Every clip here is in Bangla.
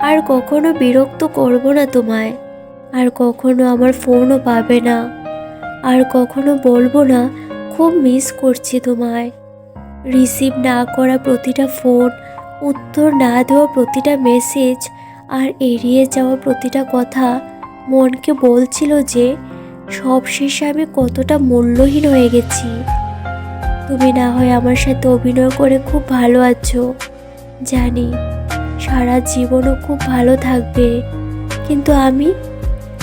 আর কখনো বিরক্ত করব না তোমায়। আর কখনো আমার ফোনও পাবে না। আর কখনো বলব না, খুব মিস করছি তোমায়। রিসিভ না করা প্রতিটা ফোন উত্তর না দেওয়া প্রতিটা মেসেজ আর এড়িয়ে যাওয়া প্রতিটা কথা মনকে বলছিল যে, সব শেষে আমি কতটা মূল্যহীন হয়ে গেছি। তুমি না হয় আমার সাথে অভিনয় করে খুব ভালো আছো। জানি সারা জীবনও খুব ভালো থাকবে। কিন্তু আমি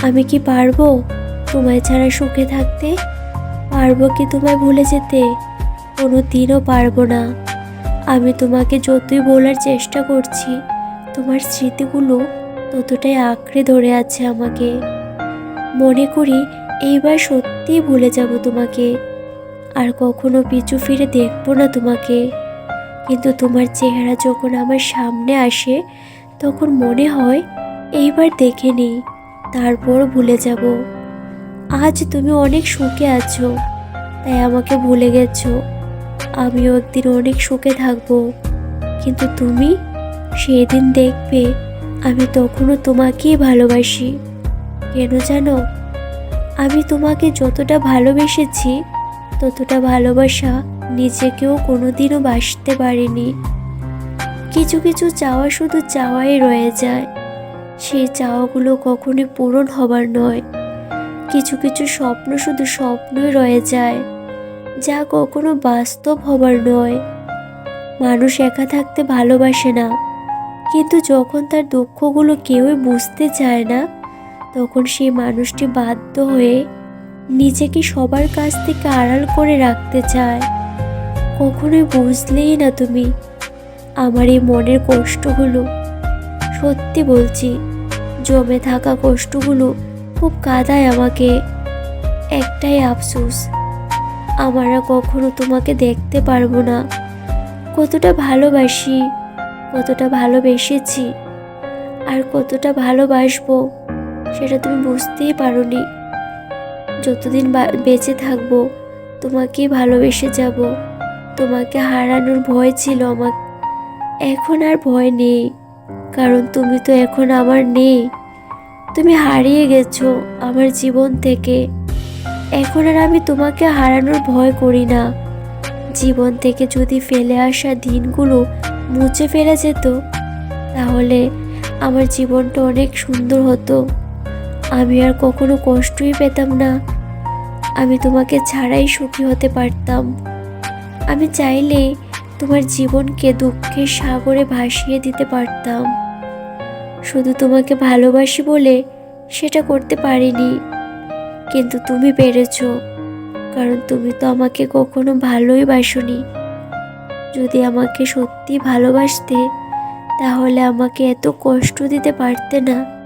আমি কি পারব? তোমায় ছাড়া সুখে থাকতে পারব কি তোমায় ভুলে যেতে? কোনো দিনও পারব না। আমি তোমাকে যতই বলার চেষ্টা করছি, তোমার স্মৃতিগুলো ততটাই আঁকড়ে ধরে আছে আমাকে। মনে করি এইবার সত্যিই ভুলে যাব তোমাকে। আর কখনো পিছু ফিরে দেখব না তোমাকে। কিন্তু তোমার চেহারা যখন আমার সামনে আসে, তখন মনে হয়, এইবার দেখে নিই, তারপর ভুলে যাব। আজ তুমি অনেক সুখে আছো, তাই আমাকে ভুলে গেছো। আমিও একদিন অনেক সুখে থাকব। কিন্তু তুমি সেই দিন দেখবে, আমি তখনও তোমাকেই ভালোবাসি। কেন জানো? আমি তোমাকে যতটা ভালোবেসেছি, ততটা ভালোবাসা নিজেকেও কোনোদিনও বাসতে পারিনি। কিছু কিছু চাওয়া শুধু চাওয়াই রয়ে যায়। সেই চাওয়াগুলো কখনোই পূরণ হবার নয়। কিছু কিছু স্বপ্ন শুধু স্বপ্নই রয়ে যায়, যা কখনো বাস্তব হবার নয়। মানুষ একা থাকতে ভালোবাসে না, কিন্তু যখন তার দুঃখগুলো কেউই বুঝতে চায় না, তখন সেই মানুষটি বাধ্য হয়ে নিজেকে সবার কাছ থেকে আড়াল করে রাখতে চায়। কখনোই বুঝলেই না তুমি। আমার এই মনের কষ্টগুলো। সত্যি বলছি, জমে থাকা কষ্টগুলো খুব কাঁদায় আমাকে। একটাই আফসোস, আমার কখনো তোমাকে দেখতে পারব না। কতটা ভালোবাসি, কতটা ভালোবেসেছি, আর কতটা ভালোবাসবো সেটা তুমি বুঝতেই পারোনি। যতদিন বেঁচে থাকব, তোমাকেই ভালোবেসে যাব। তোমাকে হারানোর ভয় ছিল আমার। এখন আর ভয় নেই, কারণ তুমি তো এখন আমার নেই। তুমি হারিয়ে গেছো আমার জীবন থেকে। এখন আর আমি তোমাকে হারানোর ভয় করি না। জীবন থেকে যদি ফেলে আসা দিনগুলো মুছে ফেলে যেত, তাহলে আমার জীবনটা অনেক সুন্দর হতো। আমি আর কখনো কষ্টই পেতাম না। আমি তোমাকে ছাড়াই সুখী হতে পারতাম। আমি চাইলে তোমার জীবনকে দুঃখের সাগরে ভাসিয়ে দিতে পারতাম। শুধু তোমাকে ভালোবাসি বলে সেটা করতে পারিনি। কিন্তু তুমি পেরেছ, কারণ তুমি তো আমাকে কখনো ভালোই বাসনি। যদি আমাকে সত্যি ভালোবাসতে, তাহলে আমাকে এত কষ্ট দিতে পারতে না।